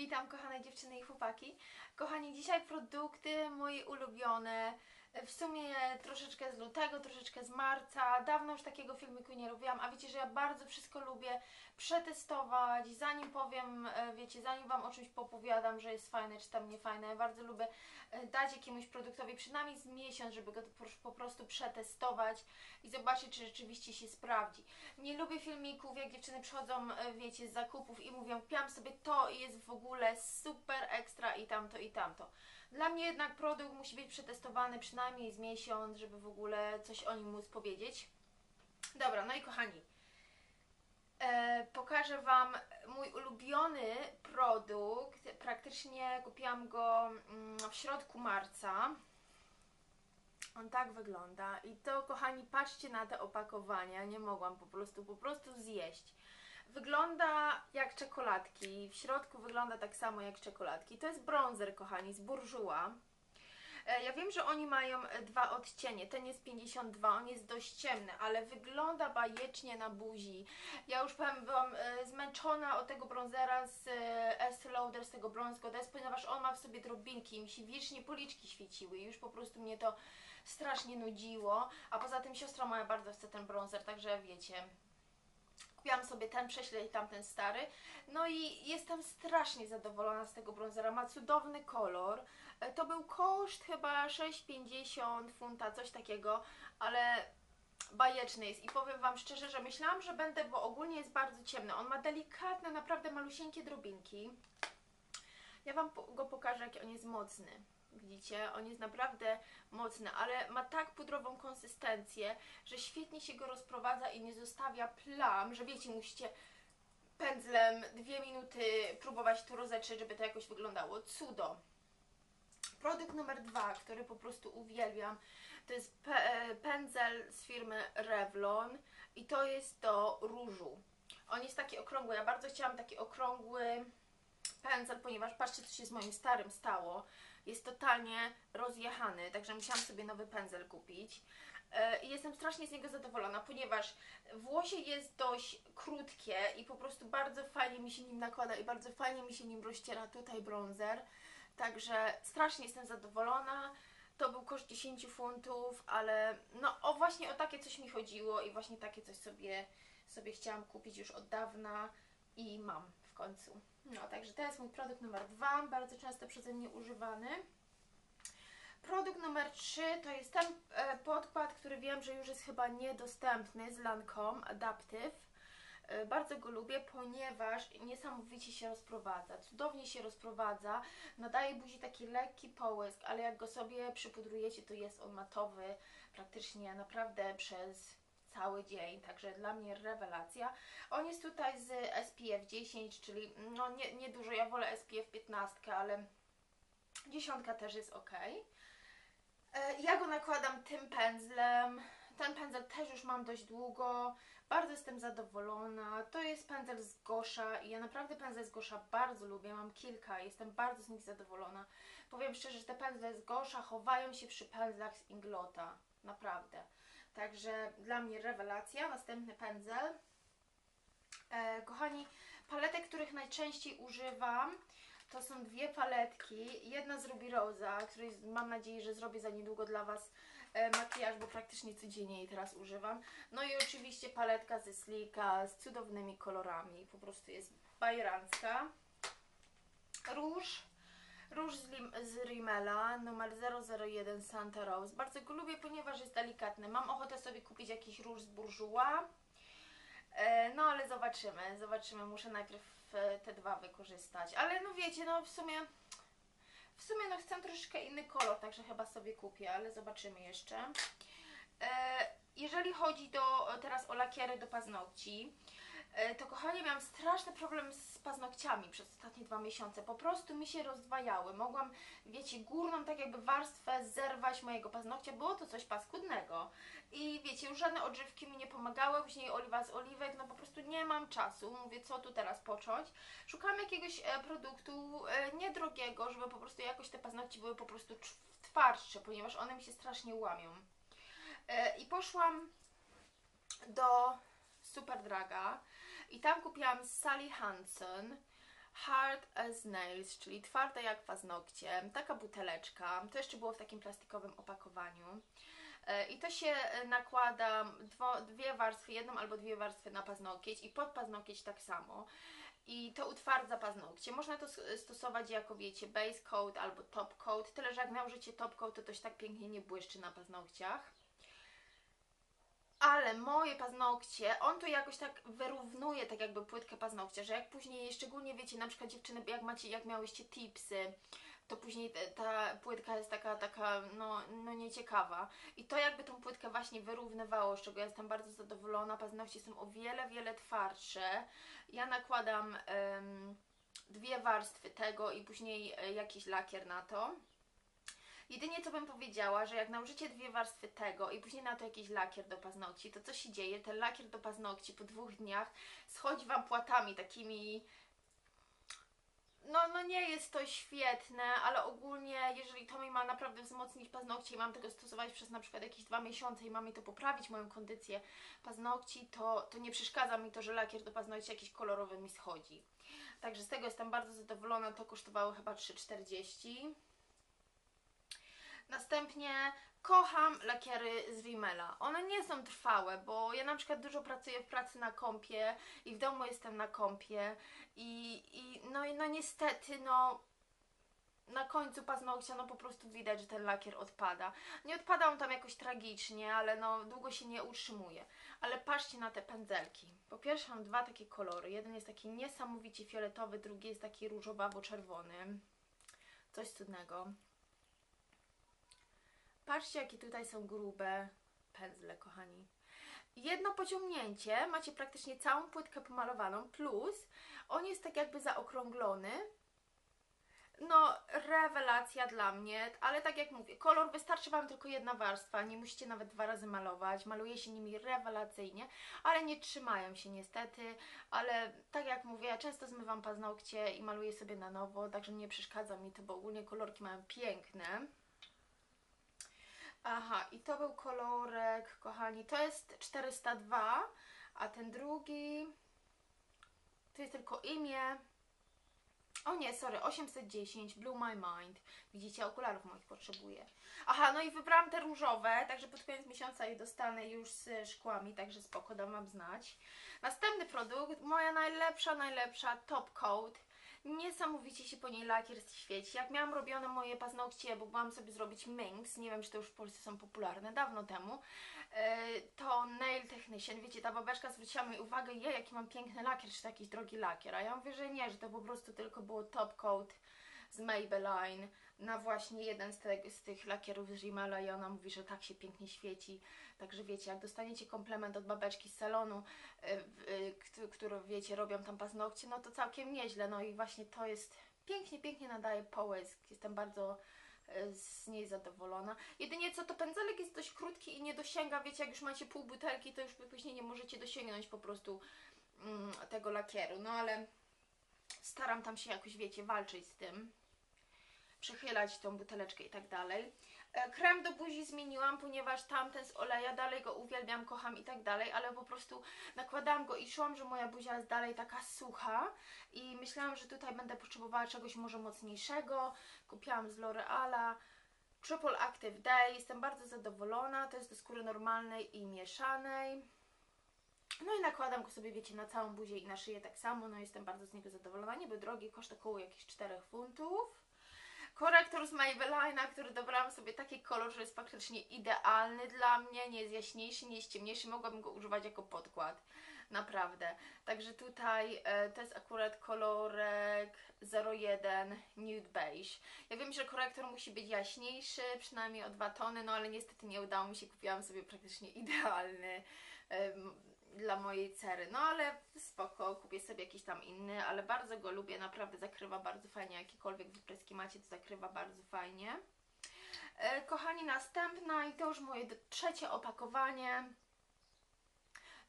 Witam kochane dziewczyny i chłopaki. Kochani, dzisiaj produkty moje ulubione. W sumie troszeczkę z lutego, troszeczkę z marca. Dawno już takiego filmiku nie robiłam, a wiecie, że ja bardzo wszystko lubię przetestować. Zanim powiem, e, wiecie, zanim Wam o czymś popowiadam, że jest fajne czy tam nie fajne, ja bardzo lubię e, dać jakiemuś produktowi przynajmniej z miesiąc, żeby go po prostu przetestować i zobaczyć, czy rzeczywiście się sprawdzi. Nie lubię filmików, jak dziewczyny przychodzą, e, wiecie, z zakupów i mówią, kupiłam sobie to i jest w ogóle super ekstra i tamto i tamto. Dla mnie jednak produkt musi być przetestowany przynajmniej z miesiąc, żeby w ogóle coś o nim móc powiedzieć. Dobra, no i kochani, e, pokażę Wam mój ulubiony produkt. Praktycznie kupiłam go mm, w środku marca. On tak wygląda i to kochani patrzcie na te opakowania, nie mogłam po prostu, po prostu zjeść. Wygląda jak czekoladki, w środku wygląda tak samo jak czekoladki. To jest bronzer, kochani, z Bourjois. E, ja wiem, że oni mają e, dwa odcienie. Ten jest 52, on jest dość ciemny, ale wygląda bajecznie na buzi. Ja już powiem, byłam e, zmęczona od tego bronzera z Estée Lauder, z tego Bronze Goddess, ponieważ on ma w sobie drobinki mi się wiecznie policzki świeciły i już po prostu mnie to strasznie nudziło. A poza tym siostra moja bardzo chce ten bronzer, także wiecie, Kupiłam sobie ten, prześlę i tamten stary. No i jestem strasznie zadowolona z tego bronzera. Ma cudowny kolor. E, to był koszt chyba 6,50 funta, coś takiego, ale bajeczny jest i powiem Wam szczerze, że myślałam, że będę, bo ogólnie jest bardzo ciemny. On ma delikatne, naprawdę malusieńkie drobinki. Ja Wam go pokażę, jaki on jest mocny. Widzicie, on jest naprawdę mocny, ale ma tak pudrową konsystencję, że świetnie się go rozprowadza i nie zostawia plam, że wiecie, musicie pędzlem dwie minuty próbować tu rozetrzeć, żeby to jakoś wyglądało. Cudo! Produkt numer dwa, który po prostu uwielbiam, to jest pe pędzel z firmy Revlon i to jest do różu. On jest taki okrągły, ja bardzo chciałam taki okrągły pędzel, ponieważ patrzcie, co się z moim starym stało. Jest totalnie rozjechany, także musiałam sobie nowy pędzel kupić. E, I jestem strasznie z niego zadowolona, ponieważ włosie jest dość krótkie i po prostu bardzo fajnie mi się nim nakłada i bardzo fajnie mi się nim rozciera tutaj bronzer. Także strasznie jestem zadowolona. To był koszt 10 funtów, ale no o właśnie o takie coś mi chodziło i właśnie takie coś sobie, sobie chciałam kupić już od dawna i mam końcu. No, także to jest mój produkt numer dwa, bardzo często przeze mnie używany. Produkt numer 3 to jest ten e, podkład, który wiem, że już jest chyba niedostępny z Lancome Adaptive. E, bardzo go lubię, ponieważ niesamowicie się rozprowadza, cudownie się rozprowadza, nadaje buzi taki lekki połysk, ale jak go sobie przypudrujecie, to jest on matowy praktycznie naprawdę przez cały dzień, także dla mnie rewelacja. On jest tutaj z SPF 10, czyli no nie, nie dużo, ja wolę SPF 15, ale dziesiątka też jest ok. E, ja go nakładam tym pędzlem, ten pędzel też już mam dość długo, bardzo jestem zadowolona. To jest pędzel z Gosza i ja naprawdę pędzel z Gosza bardzo lubię, mam kilka jestem bardzo z nich zadowolona. Powiem szczerze, że te pędzle z Gosza chowają się przy pędzlach z Inglota, naprawdę. Także dla mnie rewelacja. Następny pędzel. E, kochani, paletek, których najczęściej używam, to są dwie paletki. Jedna z Ruby Rosa, której mam nadzieję, że zrobię za niedługo dla Was e, makijaż, bo praktycznie codziennie jej teraz używam. No i oczywiście paletka ze Slika z cudownymi kolorami. Po prostu jest bajerancka. Róż Róż z, z Rimmela numer 001 Santa Rose. Bardzo go lubię, ponieważ jest delikatny. Mam ochotę sobie kupić jakiś róż z Bourjois. E, no ale zobaczymy, zobaczymy. Muszę najpierw e, te dwa wykorzystać. Ale no wiecie, no w sumie... W sumie no chcę troszeczkę inny kolor, także chyba sobie kupię, ale zobaczymy jeszcze. E, jeżeli chodzi do, teraz o lakiery do paznokci, to kochanie, miałam straszny problem z paznokciami przez ostatnie dwa miesiące. Po prostu mi się rozdwajały. Mogłam, wiecie, górną tak jakby warstwę zerwać mojego paznokcia. Było to coś paskudnego. I wiecie, już żadne odżywki mi nie pomagały. Później oliwa z oliwek. No po prostu nie mam czasu. Mówię, co tu teraz począć. Szukam jakiegoś e, produktu e, niedrogiego, żeby po prostu jakoś te paznokcie były po prostu twardsze, ponieważ one mi się strasznie łamią. I poszłam do Super Draga i tam kupiłam Sally Hansen Hard as Nails, czyli twarde jak paznokcie. Taka buteleczka. To jeszcze było w takim plastikowym opakowaniu. E, I to się e, nakłada dwo, dwie warstwy, jedną albo dwie warstwy na paznokieć i pod paznokieć tak samo. I to utwardza paznokcie. Można to stosować jako wiecie base coat albo top coat, tyle że jak nałożycie top coat to to się tak pięknie nie błyszczy na paznokciach ale moje paznokcie, on to jakoś tak wyrównuje tak jakby płytkę paznokcia, że jak później, szczególnie wiecie, na przykład dziewczyny, jak macie, jak miałyście tipsy, to później ta płytka jest taka, taka, no, no nieciekawa. I to jakby tą płytkę właśnie wyrównywało, z czego ja jestem bardzo zadowolona. Paznokcie są o wiele, wiele twardsze. Ja nakładam dwie warstwy tego i później e, jakiś lakier na to. Jedynie co bym powiedziała, że jak nałożycie dwie warstwy tego i później na to jakiś lakier do paznokci, to co się dzieje? Ten lakier do paznokci po dwóch dniach schodzi Wam płatami takimi no, no nie jest to świetne, ale ogólnie, jeżeli to mi ma naprawdę wzmocnić paznokcie i mam tego stosować przez na przykład jakieś dwa miesiące i ma mi to poprawić moją kondycję paznokci, to, to nie przeszkadza mi to, że lakier do paznokci jakiś kolorowy mi schodzi. Także z tego jestem bardzo zadowolona, to kosztowało chyba 3,40 Następnie kocham lakiery z Rimmela. One nie są trwałe, bo ja na przykład dużo pracuję w pracy na kąpie i w domu jestem na kąpie i, i no, no niestety no na końcu paznokcia no po prostu widać, że ten lakier odpada. Nie odpada on tam jakoś tragicznie, ale no długo się nie utrzymuje. Ale patrzcie na te pędzelki. Po pierwsze mam dwa takie kolory. Jeden jest taki niesamowicie fioletowy, drugi jest taki różowawo-czerwony. Coś cudnego. Patrzcie, jakie tutaj są grube pędzle, kochani. Jedno pociągnięcie, macie praktycznie całą płytkę pomalowaną, plus on jest tak jakby zaokrąglony. No, rewelacja dla mnie, ale tak jak mówię, kolor wystarczy Wam tylko jedna warstwa, nie musicie nawet dwa razy malować, maluje się nimi rewelacyjnie, ale nie trzymają się niestety, ale tak jak mówię, ja często zmywam paznokcie i maluję sobie na nowo, także nie przeszkadza mi to, bo ogólnie kolorki mają piękne. Aha, i to był kolorek, kochani, to jest 402, a ten drugi to jest tylko imię. O nie, sorry, 810, Blue My Mind. Widzicie, okularów moich potrzebuję. Aha, no i wybrałam te różowe, także pod koniec miesiąca je dostanę już z szkłami, także spoko, dam Wam znać. Następny produkt, moja najlepsza, najlepsza Top Coat Niesamowicie się po niej lakier świeci. Jak miałam robione moje paznokcie, bo byłam sobie zrobić minks, nie wiem czy to już w Polsce są popularne, dawno temu, e, to Nail Technician, wiecie, ta babeczka zwróciła mi uwagę, je, jaki mam piękny lakier, czy to jakiś drogi lakier, a ja mówię, że nie, że to po prostu tylko było top coat z Maybelline na właśnie jeden z, te, z tych lakierów z Rimmela i ona mówi, że tak się pięknie świeci. Także wiecie, jak dostaniecie komplement od babeczki z salonu, yy, yy, które wiecie, robią tam paznokcie, no to całkiem nieźle. No i właśnie to jest pięknie, pięknie nadaje połysk. Jestem bardzo y, z niej zadowolona. Jedynie co, to pędzelek jest dość krótki i nie dosięga, wiecie, jak już macie pół butelki, to już później nie możecie dosięgnąć po prostu mm, tego lakieru. No ale staram tam się jakoś, wiecie, walczyć z tym przechylać tą buteleczkę i tak dalej. E, krem do buzi zmieniłam, ponieważ tamten z oleja dalej go uwielbiam, kocham i tak dalej, ale po prostu nakładałam go i szłam, że moja buzia jest dalej taka sucha i myślałam, że tutaj będę potrzebowała czegoś może mocniejszego. Kupiłam z L'Oreala Triple Active Day, jestem bardzo zadowolona, to jest do skóry normalnej i mieszanej. No i nakładam go sobie, wiecie, na całą buzię i na szyję tak samo, no jestem bardzo z niego zadowolona, niby drogi, koszt około jakichś 4 funtów. Korektor z Maybellina, który dobrałam sobie taki kolor, że jest faktycznie idealny dla mnie, nie jest jaśniejszy, nie jest ciemniejszy, mogłabym go używać jako podkład, naprawdę. Także tutaj e, to jest akurat kolorek 01 Nude Beige. Ja wiem, że korektor musi być jaśniejszy, przynajmniej o 2 tony, no ale niestety nie udało mi się, kupiłam sobie praktycznie idealny. Dla mojej cery. No ale spoko, kupię sobie jakiś tam inny, ale bardzo go lubię, naprawdę zakrywa bardzo fajnie, jakiekolwiek wypryski macie, to zakrywa bardzo fajnie. E, kochani, następna i to już moje trzecie opakowanie.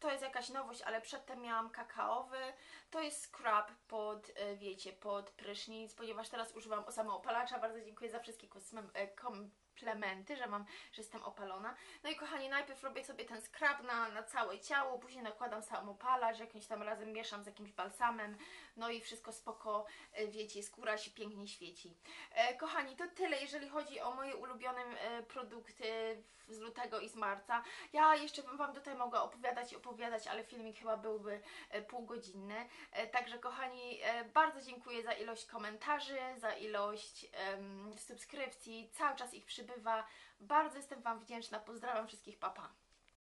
To jest jakaś nowość, ale przedtem miałam kakaowy. To jest scrub pod, e, wiecie, pod prysznic, ponieważ teraz używam samoopalacza. Bardzo dziękuję za wszystkie kosmem, e, kom, plementy, że mam, że jestem opalona. No i kochani, najpierw robię sobie ten skrab na, na całe ciało, później nakładam samopalacz, jakimś tam razem mieszam z jakimś balsamem, no i wszystko spoko, e, wiecie, skóra się pięknie świeci. E, kochani, to tyle, jeżeli chodzi o moje ulubione e, produkty z lutego i z marca. Ja jeszcze bym Wam tutaj mogła opowiadać i opowiadać, ale filmik chyba byłby półgodzinny. Także kochani, bardzo dziękuję za ilość komentarzy, za ilość em, subskrypcji, cały czas ich przybywa. Bardzo jestem Wam wdzięczna, pozdrawiam wszystkich, papa. Pa.